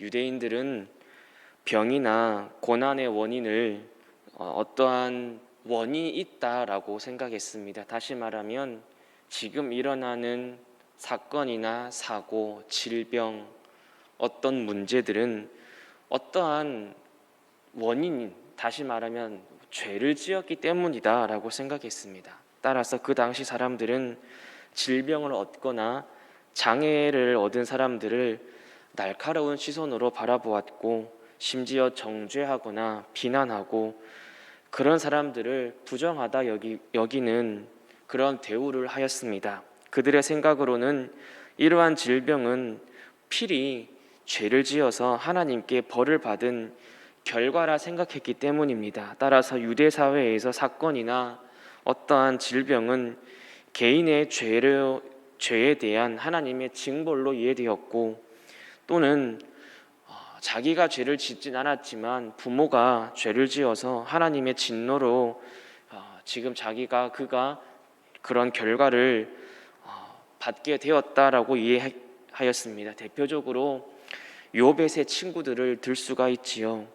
유대인들은 병이나 고난의 원인을 어, 어떠한 원인이 있다라고 생각했습니다. 다시 말하면 지금 일어나는 사건이나 사고, 질병, 어떤 문제들은 어떠한 원인, 다시 말하면 죄를 지었기 때문이다라고 생각했습니다. 따라서 그 당시 사람들은 질병을 얻거나 장애를 얻은 사람들을 날카로운 시선으로 바라보았고 심지어 정죄하거나 비난하고 그런 사람들을 부정하다 여기, 여기는 그런 대우를 하였습니다. 그들의 생각으로는 이러한 질병은 필히 죄를 지어서 하나님께 벌을 받은 결과라 생각했기 때문입니다. 따라서 유대 사회에서 사건이나 어떠한 질병은 개인의 죄를 죄에 대한 하나님의 징벌로 이해되었고 또는 어, 자기가 죄를 짓진 않았지만 부모가 죄를 지어서 하나님의 진노로 어, 지금 자기가 그가 그런 결과를 어, 받게 되었다라고 이해하였습니다. 대표적으로 요벳의 친구들을 들 수가 있지요.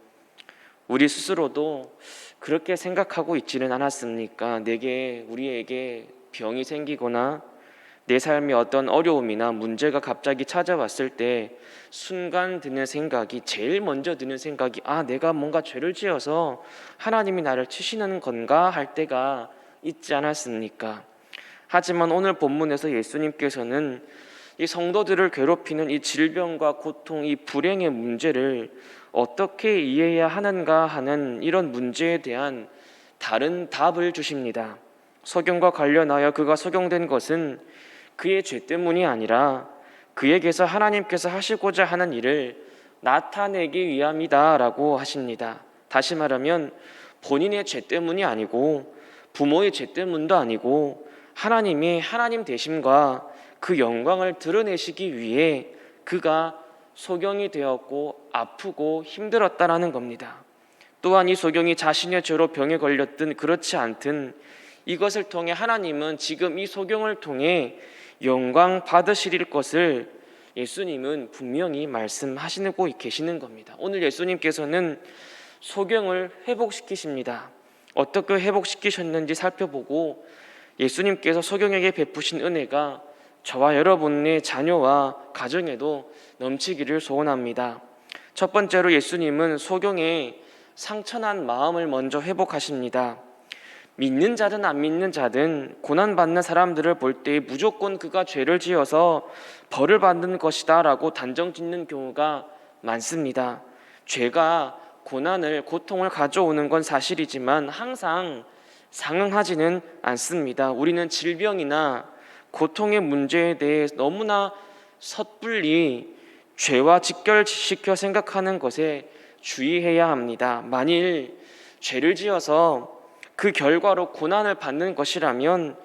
우리 스스로도 그렇게 생각하고 있지는 않았습니까? 내게 우리에게 병이 생기거나 내 삶에 어떤 어려움이나 문제가 갑자기 찾아왔을 때 순간 드는 생각이 제일 먼저 드는 생각이 아 내가 뭔가 죄를 지어서 하나님이 나를 치시는 건가 할 때가 있지 않았습니까? 하지만 오늘 본문에서 예수님께서는 이 성도들을 괴롭히는 이 질병과 고통, 이 불행의 문제를 어떻게 이해해야 하는가 하는 이런 문제에 대한 다른 답을 주십니다. 소경과 관련하여 그가 소경된 것은 그의 죄 때문이 아니라 그에게서 하나님께서 하시고자 하는 일을 나타내기 위함이다라고 하십니다. 다시 말하면 본인의 죄 때문이 아니고 부모의 죄 때문도 아니고 하나님이 하나님 되심과 그 영광을 드러내시기 위해 그가 소경이 되었고 아프고 힘들었다라는 겁니다. 또한 이 소경이 자신의 죄로 병에 걸렸든 그렇지 않든 이것을 통해 하나님은 지금 이 소경을 통해 영광 받으실 것을 예수님은 분명히 말씀하시고 계시는 겁니다. 오늘 예수님께서는 소경을 회복시키십니다. 어떻게 회복시키셨는지 살펴보고 예수님께서 소경에게 베푸신 은혜가 저와 여러분의 자녀와 가정에도 넘치기를 소원합니다. 첫 번째로 예수님은 소경의 상처난 마음을 먼저 회복하십니다. 믿는 자든 안 믿는 자든 고난받는 사람들을 볼 때 무조건 그가 죄를 지어서 벌을 받는 것이다 라고 단정 짓는 경우가 많습니다. 죄가 고난을 고통을 가져오는 건 사실이지만 항상 상응하지는 않습니다. 우리는 질병이나 고통의 문제에 대해 너무나 섣불리 죄와 직결시켜 생각하는 것에 주의해야 합니다. 만일 죄를 지어서 그 결과로 고난을 받는 것이라면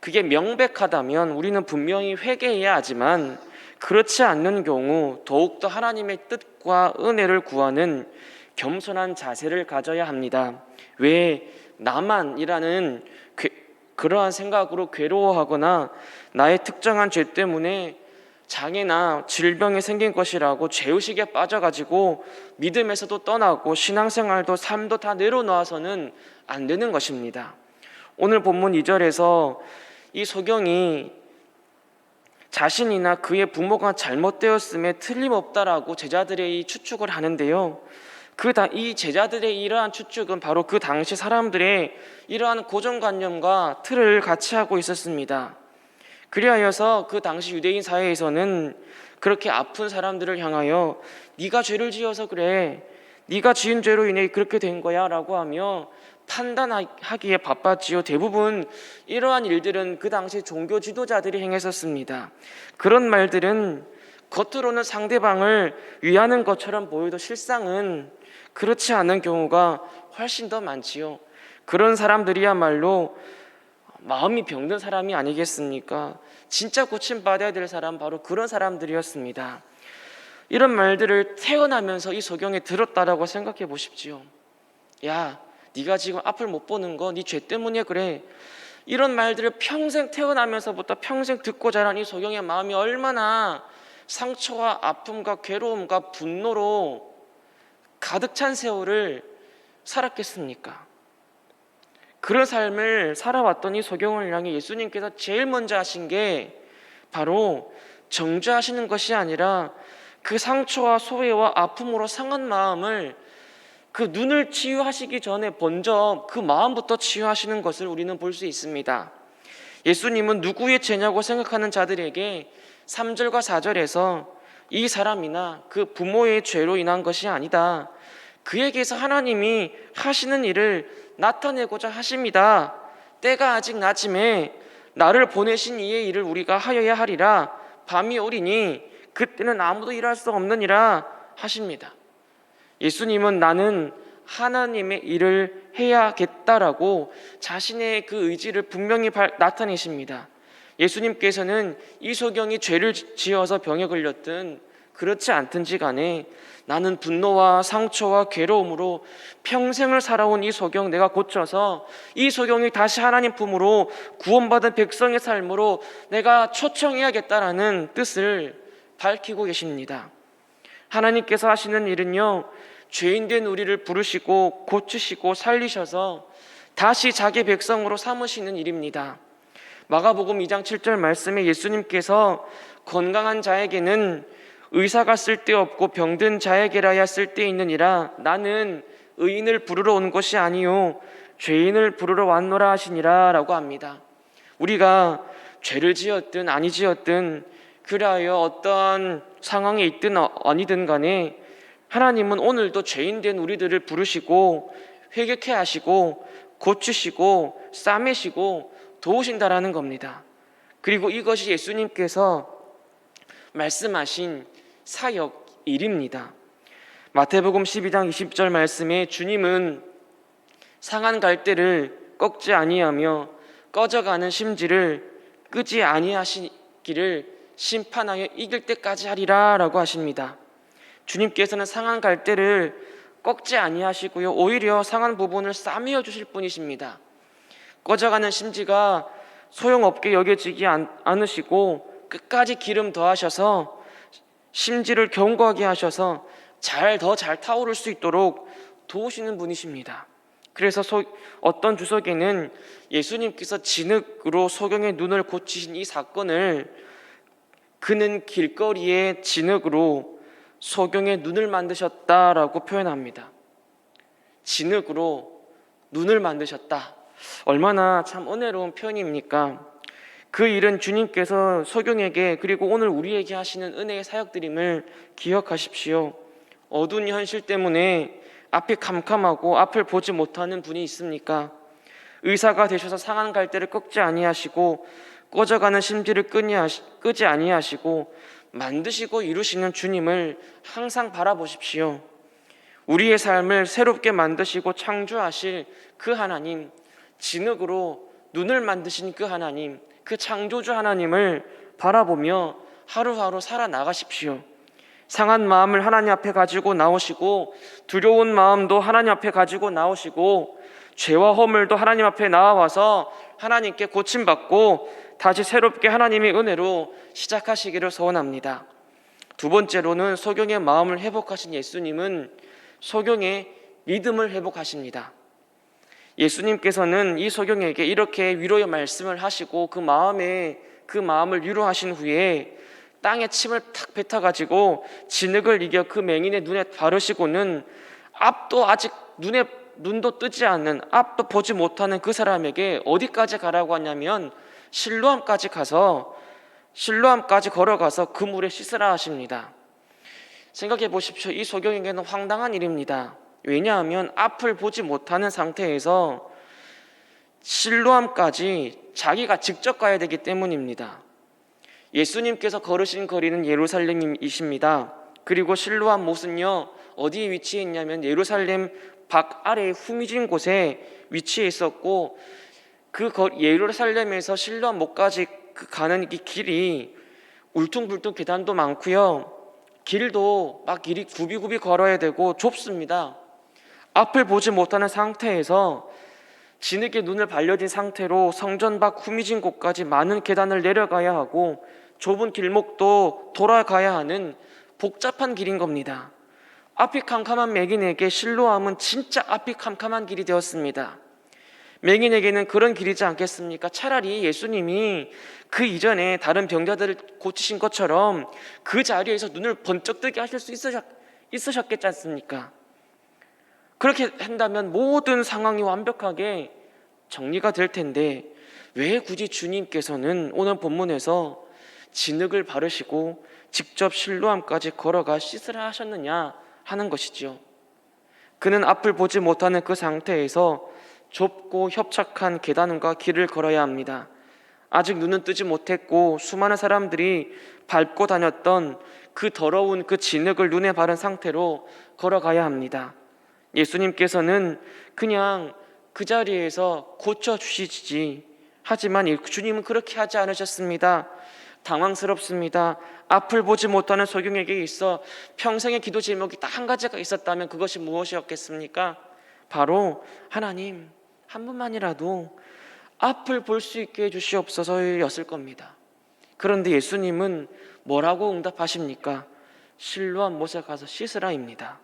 그게 명백하다면 우리는 분명히 회개해야 하지만 그렇지 않는 경우 더욱더 하나님의 뜻과 은혜를 구하는 겸손한 자세를 가져야 합니다. 왜 나만이라는 괴, 그러한 생각으로 괴로워하거나 나의 특정한 죄 때문에 장애나 질병이 생긴 것이라고 죄의식에 빠져가지고 믿음에서도 떠나고 신앙생활도 삶도 다 내려놓아서는 안 되는 것입니다. 오늘 본문 2절에서 이 소경이 자신이나 그의 부모가 잘못되었음에 틀림없다라고 제자들의 이 추측을 하는데요. 그 이 제자들의 이러한 추측은 바로 그 당시 사람들의 이러한 고정관념과 틀을 같이 하고 있었습니다. 그리하여서 그 당시 유대인 사회에서는 그렇게 아픈 사람들을 향하여 네가 죄를 지어서 그래. 네가 지은 죄로 인해 그렇게 된 거야라고 하며 판단하기에 바빴지요. 대부분 이러한 일들은 그 당시 종교 지도자들이 행했었습니다. 그런 말들은 겉으로는 상대방을 위하는 것처럼 보여도 실상은 그렇지 않은 경우가 훨씬 더 많지요. 그런 사람들이야말로 마음이 병든 사람이 아니겠습니까? 진짜 고침 받아야 될 사람 바로 그런 사람들이었습니다. 이런 말들을 태어나면서 이 소경에 들었다라고 생각해 보십시오. 야, 네가 지금 앞을 못 보는 거 네 죄 때문에 그래. 이런 말들을 평생 태어나면서부터 평생 듣고 자란 이 소경의 마음이 얼마나 상처와 아픔과 괴로움과 분노로 가득 찬 세월을 살았겠습니까? 그런 삶을 살아왔던 이 소경을 향해 예수님께서 제일 먼저 하신 게 바로 정죄하시는 것이 아니라 그 상처와 소외와 아픔으로 상한 마음을 그 눈을 치유하시기 전에 먼저 그 마음부터 치유하시는 것을 우리는 볼 수 있습니다. 예수님은 누구의 죄냐고 생각하는 자들에게 3절과 4절에서 이 사람이나 그 부모의 죄로 인한 것이 아니다. 그에게서 하나님이 하시는 일을 나타내고자 하십니다. 때가 아직 낮음에 나를 보내신 이의 일을 우리가 하여야 하리라. 밤이 오리니 그때는 아무도 일할 수 없느니라 하십니다. 예수님은 나는 하나님의 일을 해야겠다라고 자신의 그 의지를 분명히 발- 나타내십니다. 예수님께서는 이소경이 죄를 지어서 병에 걸렸든 그렇지 않든지 간에 나는 분노와 상처와 괴로움으로 평생을 살아온 이 소경 내가 고쳐서 이 소경이 다시 하나님 품으로 구원받은 백성의 삶으로 내가 초청해야겠다라는 뜻을 밝히고 계십니다. 하나님께서 하시는 일은요, 죄인된 우리를 부르시고 고치시고 살리셔서 다시 자기 백성으로 삼으시는 일입니다. 마가복음 2장 7절 말씀에 예수님께서 건강한 자에게는 의사가 쓸데없고 병든 자에게라야 쓸데있느니라 나는 의인을 부르러 온 것이 아니요 죄인을 부르러 왔노라 하시니라라고 합니다. 우리가 죄를 지었든 아니 지었든 그리하여 어떠한 상황에 있든 어- 아니든 간에 하나님은 오늘도 죄인된 우리들을 부르시고 회개케 하시고 고치시고 싸매시고 도우신다라는 겁니다. 그리고 이것이 예수님께서 말씀하신 사역 일입니다. 마태복음 12장 20절 말씀에 주님은 상한 갈대를 꺾지 아니하며 꺼져가는 심지를 끄지 아니하시기를 심판하여 이길 때까지 하리라라고 하십니다. 주님께서는 상한 갈대를 꺾지 아니하시고요. 오히려 상한 부분을 싸매어 주실 분이십니다. 꺼져가는 심지가 소용없게 여겨지지 않- 않으시고 끝까지 기름 더하셔서 심지를 견고하게 하셔서 잘더잘 타오를 수 있도록 도우시는 분이십니다. 그래서 소- 어떤 주석에는 예수님께서 진흙으로 소경의 눈을 고치신 이 사건을 그는 길거리에 진흙으로 소경의 눈을 만드셨다라고 표현합니다. 진흙으로 눈을 만드셨다. 얼마나 참 은혜로운 표현입니까? 그 일은 주님께서 소경에게 그리고 오늘 우리에게 하시는 은혜의 사역드림을 기억하십시오. 어두운 현실 때문에 앞이 캄캄하고 앞을 보지 못하는 분이 있습니까? 의사가 되셔서 상한 갈대를 꺾지 아니하시고 꺼져가는 심지를 끄지 아니하시고 만드시고 이루시는 주님을 항상 바라보십시오. 우리의 삶을 새롭게 만드시고 창조하실 그 하나님, 진흙으로 눈을 만드신 그 하나님, 그 창조주 하나님을 바라보며 하루하루 살아나가십시오. 상한 마음을 하나님 앞에 가지고 나오시고 두려운 마음도 하나님 앞에 가지고 나오시고 죄와 허물도 하나님 앞에 나와서 하나님께 고침받고 다시 새롭게 하나님의 은혜로 시작하시기를 소원합니다. 두 번째로는 소경의 마음을 회복하신 예수님은 소경의 믿음을 회복하십니다. 예수님께서는 이 소경에게 이렇게 위로의 말씀을 하시고 그 마음에 그 마음을 위로하신 후에 땅에 침을 탁 뱉어 가지고 진흙을 이겨 그 맹인의 눈에 바르시고는 앞도 아직 눈에 눈도 뜨지 않는 앞도 보지 못하는 그 사람에게 어디까지 가라고 하냐면 실로암까지 가서 실로암까지 걸어가서 그 물에 씻으라 하십니다. 생각해 보십시오. 이 소경에게는 황당한 일입니다. 왜냐하면 앞을 보지 못하는 상태에서 실로암까지 자기가 직접 가야 되기 때문입니다. 예수님께서 걸으신 거리는 예루살렘이십니다. 그리고 실로암 못은요 어디에 위치해 있냐면 예루살렘 밖 아래 후미진 곳에 위치해 있었고 그 거- 예루살렘에서 실로암 못까지 그 가는 이 길이 울퉁불퉁 계단도 많고요. 길도 막 길이 굽이굽이 걸어야 되고 좁습니다. 앞을 보지 못하는 상태에서 진흙에 눈을 발려진 상태로 성전 밖 후미진 곳까지 많은 계단을 내려가야 하고 좁은 길목도 돌아가야 하는 복잡한 길인 겁니다. 앞이 캄캄한 맹인에게 실로암은 진짜 앞이 캄캄한 길이 되었습니다. 맹인에게는 그런 길이지 않겠습니까? 차라리 예수님이 그 이전에 다른 병자들을 고치신 것처럼 그 자리에서 눈을 번쩍 뜨게 하실 수 있으셨, 있으셨겠지 않습니까? 그렇게 한다면 모든 상황이 완벽하게 정리가 될 텐데 왜 굳이 주님께서는 오늘 본문에서 진흙을 바르시고 직접 실로암까지 걸어가 씻으라 하셨느냐 하는 것이지요. 그는 앞을 보지 못하는 그 상태에서 좁고 협착한 계단과 길을 걸어야 합니다. 아직 눈은 뜨지 못했고 수많은 사람들이 밟고 다녔던 그 더러운 그 진흙을 눈에 바른 상태로 걸어가야 합니다. 예수님께서는 그냥 그 자리에서 고쳐 주시지. 하지만 주님은 그렇게 하지 않으셨습니다. 당황스럽습니다. 앞을 보지 못하는 소경에게 있어 평생의 기도 제목이 딱 한 가지가 있었다면 그것이 무엇이었겠습니까? 바로 하나님 한 분만이라도 앞을 볼 수 있게 해주시옵소서였을 겁니다. 그런데 예수님은 뭐라고 응답하십니까? 실로한 못에 가서 씻으라입니다.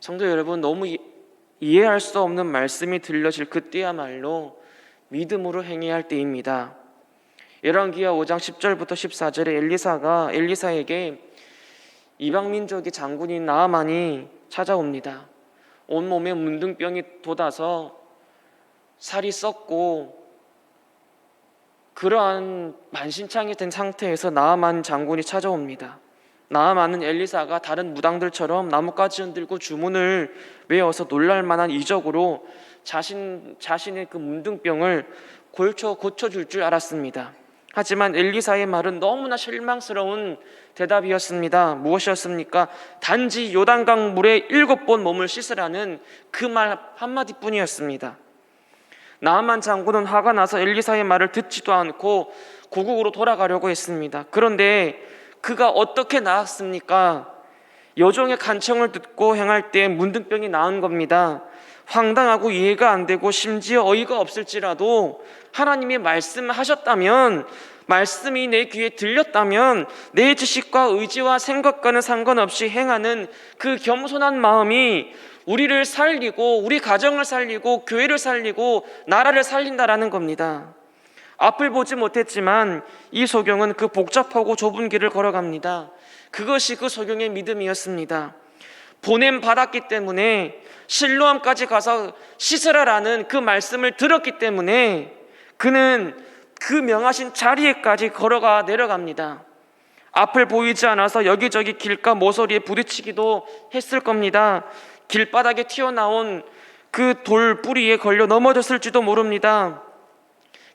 성도 여러분 너무 이, 이해할 수 없는 말씀이 들려질 그때야말로 믿음으로 행해야 할 때입니다. 열왕기하 5장 10절부터 14절에 엘리사가 엘리사에게 이방 민족의 장군인 나아만이 찾아옵니다. 온몸에 문둥병이 돋아서 살이 썩고 그러한 만신창이 된 상태에서 나아만 장군이 찾아옵니다. 나아만은 엘리사가 다른 무당들처럼 나뭇가지 흔들고 주문을 외워서 놀랄 만한 이적으로 자신 자신의 그 문둥병을 골쳐 고쳐 줄 줄 알았습니다. 하지만 엘리사의 말은 너무나 실망스러운 대답이었습니다. 무엇이었습니까? 단지 요단강 물에 일곱 번 몸을 씻으라는 그 말 한마디뿐이었습니다. 나만 장군은 화가 나서 엘리사의 말을 듣지도 않고 고국으로 돌아가려고 했습니다. 그런데 그가 어떻게 나았습니까? 여종의 간청을 듣고 행할 때 문둥병이 나은 겁니다. 황당하고 이해가 안 되고 심지어 어이가 없을지라도 하나님이 말씀하셨다면 말씀이 내 귀에 들렸다면 내 지식과 의지와 생각과는 상관없이 행하는 그 겸손한 마음이 우리를 살리고 우리 가정을 살리고 교회를 살리고 나라를 살린다라는 겁니다. 앞을 보지 못했지만 이 소경은 그 복잡하고 좁은 길을 걸어갑니다. 그것이 그 소경의 믿음이었습니다. 보냄 받았기 때문에 실로암까지 가서 씻으라라는 그 말씀을 들었기 때문에 그는 그 명하신 자리에까지 걸어가 내려갑니다. 앞을 보이지 않아서 여기저기 길가 모서리에 부딪히기도 했을 겁니다. 길바닥에 튀어나온 그 돌 뿌리에 걸려 넘어졌을지도 모릅니다.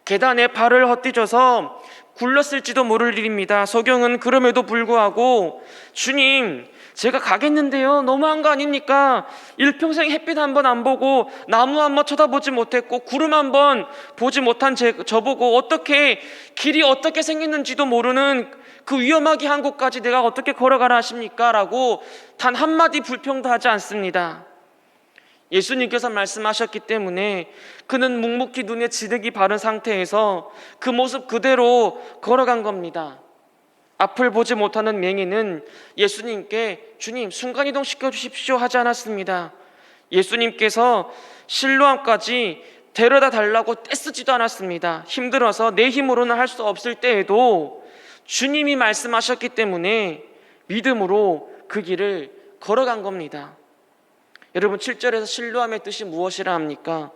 계단에 발을 헛디뎌서 굴렀을지도 모를 일입니다. 소경은 그럼에도 불구하고 주님, 제가 가겠는데요. 너무한 거 아닙니까? 일평생 햇빛 한 번 안 보고 나무 한 번 쳐다보지 못했고 구름 한 번 보지 못한 제, 저보고 어떻게 길이 어떻게 생겼는지도 모르는 그 위험하게 한 곳까지 내가 어떻게 걸어가라 하십니까? 라고 단 한마디 불평도 하지 않습니다. 예수님께서 말씀하셨기 때문에 그는 묵묵히 눈에 지득이 바른 상태에서 그 모습 그대로 걸어간 겁니다. 앞을 보지 못하는 맹인은 예수님께 주님 순간이동 시켜 주십시오 하지 않았습니다. 예수님께서 실로암까지 데려다 달라고 떼쓰지도 않았습니다. 힘들어서 내 힘으로는 할 수 없을 때에도 주님이 말씀하셨기 때문에 믿음으로 그 길을 걸어간 겁니다. 여러분 7절에서 실로함의 뜻이 무엇이라 합니까?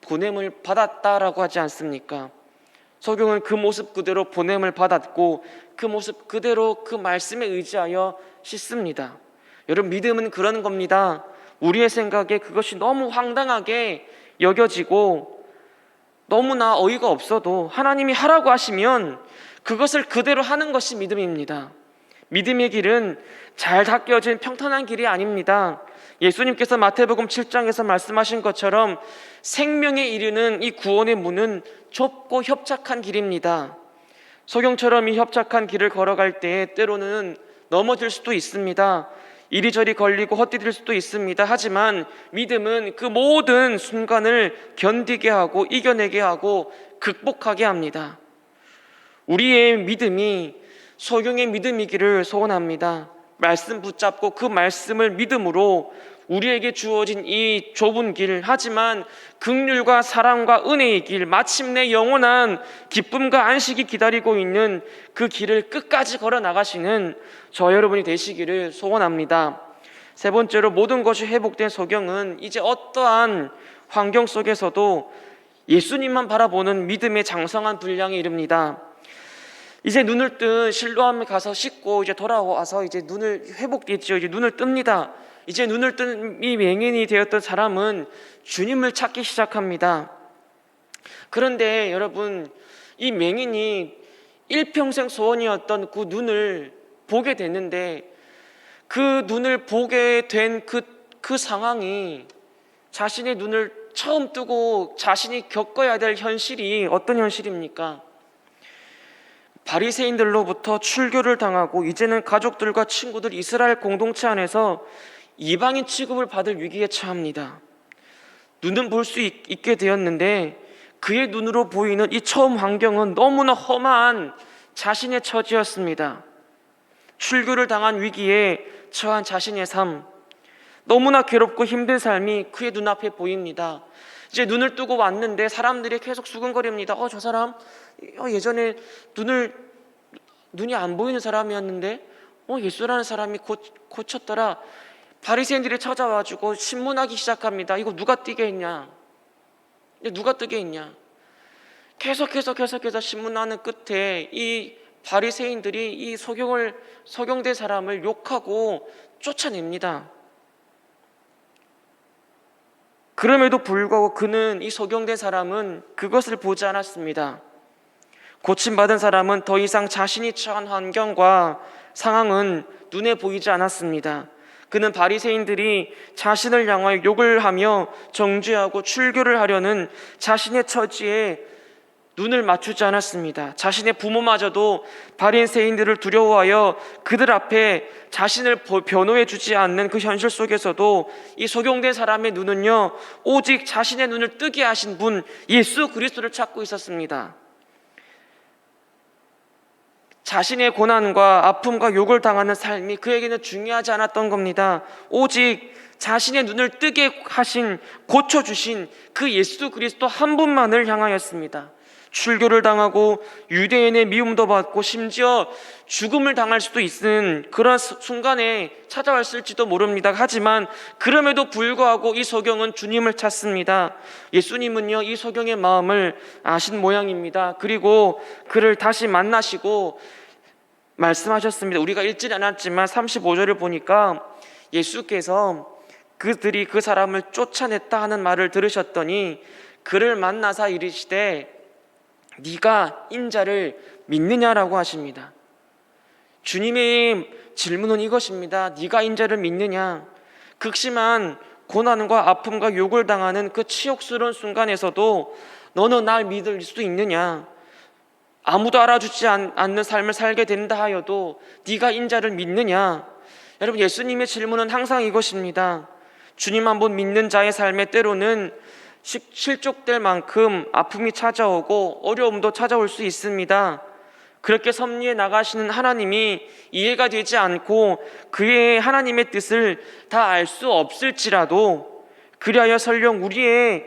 보냄을 받았다라고 하지 않습니까? 소경은 그 모습 그대로 보냄을 받았고 그 모습 그대로 그 말씀에 의지하여 씻습니다. 여러분 믿음은 그런 겁니다. 우리의 생각에 그것이 너무 황당하게 여겨지고 너무나 어이가 없어도 하나님이 하라고 하시면 그것을 그대로 하는 것이 믿음입니다. 믿음의 길은 잘 닦여진 평탄한 길이 아닙니다. 예수님께서 마태복음 7장에서 말씀하신 것처럼 생명에 이르는 이 구원의 문은 좁고 협착한 길입니다. 소경처럼 이 협착한 길을 걸어갈 때 때로는 넘어질 수도 있습니다. 이리저리 걸리고 헛디딜 수도 있습니다. 하지만 믿음은 그 모든 순간을 견디게 하고 이겨내게 하고 극복하게 합니다. 우리의 믿음이 소경의 믿음이기를 소원합니다. 말씀 붙잡고 그 말씀을 믿음으로 우리에게 주어진 이 좁은 길 하지만 극률과 사랑과 은혜의 길 마침내 영원한 기쁨과 안식이 기다리고 있는 그 길을 끝까지 걸어 나가시는 저 여러분이 되시기를 소원합니다. 세 번째로 모든 것이 회복된 소경은 이제 어떠한 환경 속에서도 예수님만 바라보는 믿음의 장성한 분량에 이릅니다. 이제 눈을 뜬 실로암에 가서 씻고 이제 돌아와서 이제 눈을 회복됐죠. 이제 눈을 뜹니다. 이제 눈을 뜬 이 맹인이 되었던 사람은 주님을 찾기 시작합니다. 그런데 여러분 이 맹인이 일평생 소원이었던 그 눈을 보게 됐는데 그 눈을 보게 된 그그 상황이 자신의 눈을 처음 뜨고 자신이 겪어야 될 현실이 어떤 현실입니까? 바리새인들로부터 출교를 당하고 이제는 가족들과 친구들 이스라엘 공동체 안에서 이방인 취급을 받을 위기에 처합니다. 눈은 볼 수 있게 되었는데 그의 눈으로 보이는 이 처음 환경은 너무나 험한 자신의 처지였습니다. 출교를 당한 위기에 처한 자신의 삶, 너무나 괴롭고 힘든 삶이 그의 눈앞에 보입니다. 이제 눈을 뜨고 왔는데 사람들이 계속 수근거립니다. 어, 저 사람 어, 예전에 눈을 눈이 안 보이는 사람이었는데 어, 예수라는 사람이 고, 고쳤더라. 바리새인들이 찾아와주고 신문하기 시작합니다. 이거 누가 뛰게 했냐? 누가 뜨게 했냐? 계속해서 계속해서 신문하는 끝에 이 바리새인들이 이 소경을 소경된 사람을 욕하고 쫓아냅니다. 그럼에도 불구하고 그는 이 소경된 사람은 그것을 보지 않았습니다. 고침받은 사람은 더 이상 자신이 처한 환경과 상황은 눈에 보이지 않았습니다. 그는 바리새인들이 자신을 향하여 욕을 하며 정죄하고 출교를 하려는 자신의 처지에 눈을 맞추지 않았습니다. 자신의 부모마저도 바리새인들을 두려워하여 그들 앞에 자신을 변호해 주지 않는 그 현실 속에서도 이 소경된 사람의 눈은요 오직 자신의 눈을 뜨게 하신 분 예수 그리스도를 찾고 있었습니다. 자신의 고난과 아픔과 욕을 당하는 삶이 그에게는 중요하지 않았던 겁니다. 오직 자신의 눈을 뜨게 하신 고쳐 주신 그 예수 그리스도 한 분만을 향하였습니다. 출교를 당하고 유대인의 미움도 받고 심지어 죽음을 당할 수도 있는 그런 순간에 찾아왔을지도 모릅니다. 하지만 그럼에도 불구하고 이 소경은 주님을 찾습니다. 예수님은요, 이 소경의 마음을 아신 모양입니다. 그리고 그를 다시 만나시고 말씀하셨습니다. 우리가 읽지 않았지만 35절을 보니까 예수께서 그들이 그 사람을 쫓아냈다 하는 말을 들으셨더니 그를 만나사 이르시되 네가 인자를 믿느냐라고 하십니다. 주님의 질문은 이것입니다. 네가 인자를 믿느냐? 극심한 고난과 아픔과 욕을 당하는 그 치욕스러운 순간에서도 너는 날 믿을 수 있느냐? 아무도 알아주지 않는 삶을 살게 된다 하여도 네가 인자를 믿느냐? 여러분 예수님의 질문은 항상 이것입니다. 주님 한 번 믿는 자의 삶에 때로는 실족될 만큼 아픔이 찾아오고 어려움도 찾아올 수 있습니다. 그렇게 섭리해 나가시는 하나님이 이해가 되지 않고 그의 하나님의 뜻을 다 알 수 없을지라도 그리하여 설령 우리의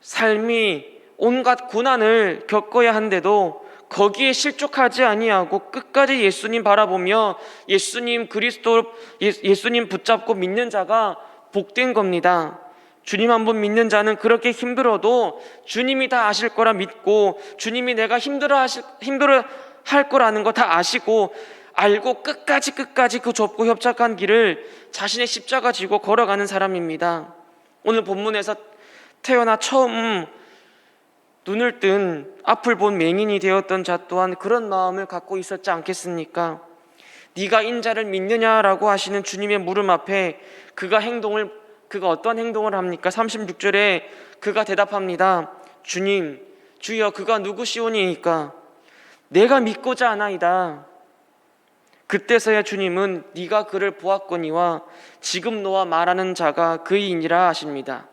삶이 온갖 고난을 겪어야 한데도 거기에 실족하지 아니하고 끝까지 예수님 바라보며 예수님 그리스도 예수님 붙잡고 믿는 자가 복된 겁니다. 주님 한번 믿는 자는 그렇게 힘들어도 주님이 다 아실 거라 믿고 주님이 내가 힘들어 하실 힘들어 할 거라는 거 다 아시고 알고 끝까지 끝까지 그 좁고 협착한 길을 자신의 십자가 지고 걸어가는 사람입니다. 오늘 본문에서 태어나 처음 눈을 뜬 앞을 본 맹인이 되었던 자 또한 그런 마음을 갖고 있었지 않겠습니까? 네가 인자를 믿느냐라고 하시는 주님의 물음 앞에 그가 행동을 그가 어떤 행동을 합니까? 36절에 그가 대답합니다. 주님, 주여 그가 누구시오니까 내가 믿고자 하나이다. 그때서야 주님은 네가 그를 보았거니와 지금 너와 말하는 자가 그이니라 하십니다.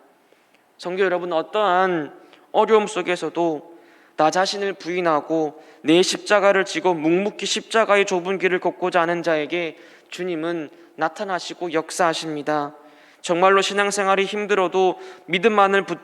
성도 여러분 어떠한 어려움 속에서도 나 자신을 부인하고 내 십자가를 지고 묵묵히 십자가의 좁은 길을 걷고자 하는 자에게 주님은 나타나시고 역사하십니다. 정말로 신앙생활이 힘들어도 믿음만을 붙,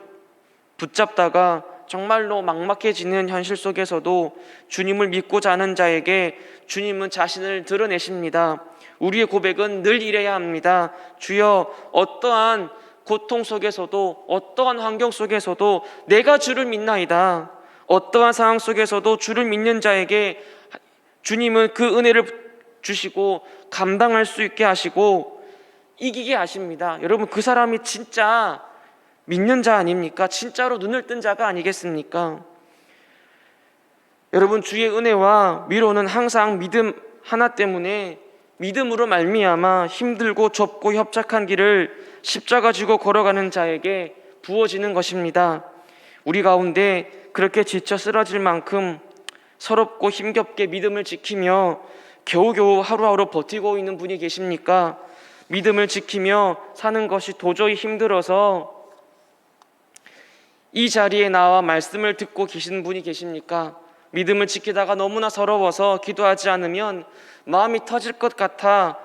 붙잡다가 정말로 막막해지는 현실 속에서도 주님을 믿고자 하는 자에게 주님은 자신을 드러내십니다. 우리의 고백은 늘 이래야 합니다. 주여 어떠한 고통 속에서도 어떠한 환경 속에서도 내가 주를 믿나이다. 어떠한 상황 속에서도 주를 믿는 자에게 주님은 그 은혜를 주시고 감당할 수 있게 하시고 이기게 하십니다. 여러분 그 사람이 진짜 믿는 자 아닙니까? 진짜로 눈을 뜬 자가 아니겠습니까? 여러분 주의 은혜와 위로는 항상 믿음 하나 때문에 믿음으로 말미암아 힘들고 좁고 협착한 길을 십자가 지고 걸어가는 자에게 부어지는 것입니다. 우리 가운데 그렇게 지쳐 쓰러질 만큼 서럽고 힘겹게 믿음을 지키며 겨우겨우 하루하루 버티고 있는 분이 계십니까? 믿음을 지키며 사는 것이 도저히 힘들어서 이 자리에 나와 말씀을 듣고 계신 분이 계십니까? 믿음을 지키다가 너무나 서러워서 기도하지 않으면 마음이 터질 것 같아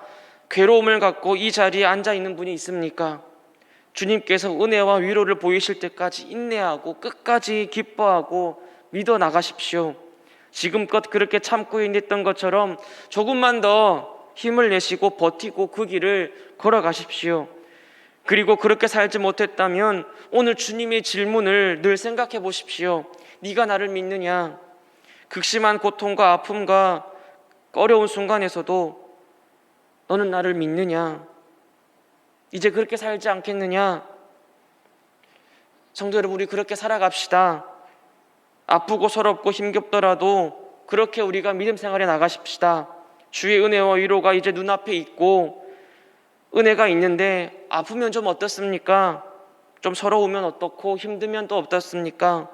괴로움을 갖고 이 자리에 앉아 있는 분이 있습니까? 주님께서 은혜와 위로를 보이실 때까지 인내하고 끝까지 기뻐하고 믿어 나가십시오. 지금껏 그렇게 참고 있던 것처럼 조금만 더 힘을 내시고 버티고 그 길을 걸어가십시오. 그리고 그렇게 살지 못했다면 오늘 주님의 질문을 늘 생각해 보십시오. 네가 나를 믿느냐? 극심한 고통과 아픔과 어려운 순간에서도 너는 나를 믿느냐? 이제 그렇게 살지 않겠느냐? 성도 여러분, 우리 그렇게 살아갑시다. 아프고 서럽고 힘겹더라도 그렇게 우리가 믿음 생활에 나가십시다. 주의 은혜와 위로가 이제 눈앞에 있고 은혜가 있는데 아프면 좀 어떻습니까? 좀 서러우면 어떻고 힘들면 또 어떻습니까?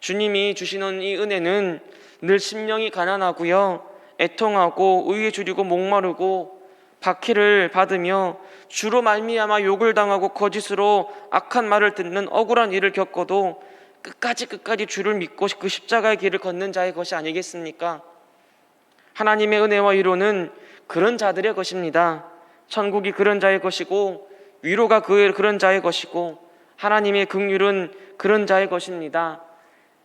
주님이 주시는 이 은혜는 늘 심령이 가난하고요. 애통하고 의에 줄이고 목마르고 박해를 받으며 주로 말미암아 욕을 당하고 거짓으로 악한 말을 듣는 억울한 일을 겪어도 끝까지 끝까지 주를 믿고 그 십자가의 길을 걷는 자의 것이 아니겠습니까? 하나님의 은혜와 위로는 그런 자들의 것입니다. 천국이 그런 자의 것이고 위로가 그 그런 자의 것이고 하나님의 긍휼은 그런 자의 것입니다.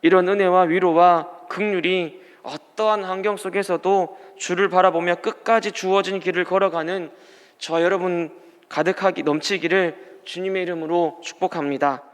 이런 은혜와 위로와 긍휼이 어떠한 환경 속에서도 주를 바라보며 끝까지 주어진 길을 걸어가는 저 여러분 가득하기 넘치기를 주님의 이름으로 축복합니다.